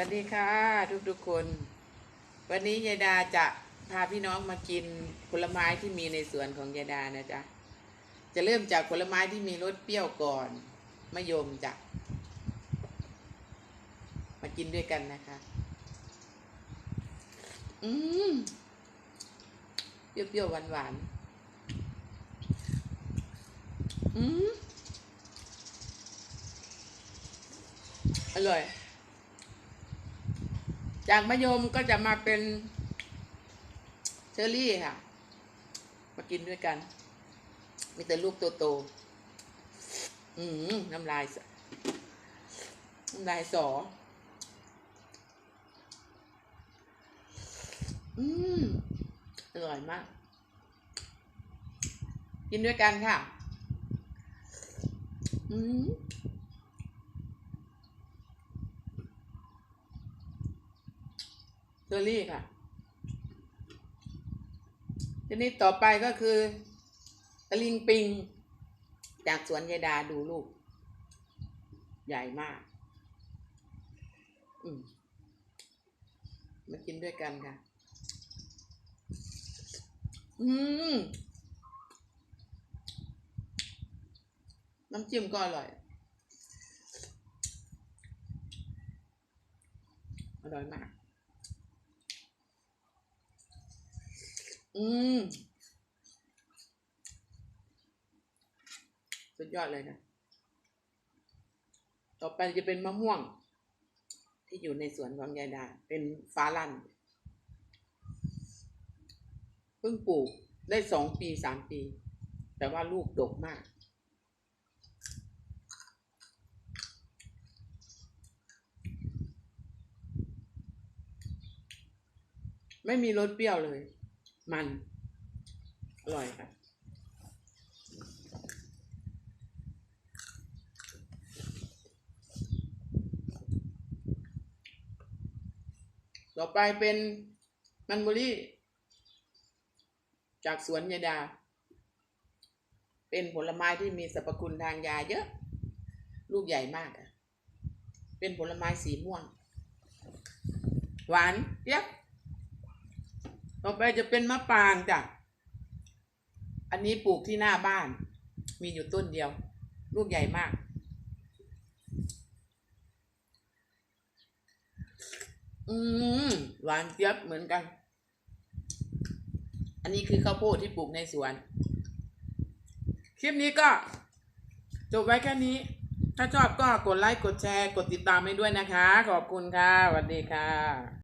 วัสดีค่ะทุกทุกๆคน วันนี้ยายดาจะพาพี่น้องมากินผลไม้ที่มีในสวนของยายดานะจ๊ะ จะเริ่มจากผลไม้ที่มีรสเปรี้ยวก่อนมะยมจ้ะ มากินด้วยกันนะคะ อืมเปรี้ยวๆหวานๆอืมอร่อย จากมะยมก็จะมาเป็นเชอร์รี่ค่ะ มากินด้วยกัน มีแต่ลูกโตๆอืมน้ำลายสน้ำลายสอ อืมอร่อยมาก กินด้วยกันค่ะ อืม เชอรี่ค่ะทีนี้ต่อไปก็คือตะลิงปิง จากสวนยายดาดูลูก ใหญ่มาก อืมมากินด้วยกันค่ะ อืม น้ำจิ้มก็อร่อย อร่อยมาก อืม สุดยอดเลยนะ ต่อไปจะเป็นมะม่วง ที่อยู่ในสวนของยายดา เป็นฟ้าลั่นเพิ่งปลูกได้สองปีสามปี แต่ว่าลูกดกมาก ไม่มีรสเปรี้ยวเลย มัน อร่อยค่ะ ต่อไปเป็นมันบุรี่ จากสวนยาดา เป็นผลไม้ที่มีสรรพคุณทางยาเยอะ ลูกใหญ่มากอะเป็นผลไม้สีม่วง หวานเจี๊ยบ ต่อไปจะเป็นมะปรางจ้ะ อันนี้ปลูกที่หน้าบ้าน มีอยู่ต้นเดียว ลูกใหญ่มาก อืมหวานเจี๊ยบเหมือนกัน อันนี้คือข้าวโพดที่ปลูกในสวน คลิปนี้ก็จบไว้แค่นี้ ถ้าชอบก็กดไลค์ กดแชร์ กดติดตามให้ด้วยนะคะ ขอบคุณค่ะสวัสดีค่ะ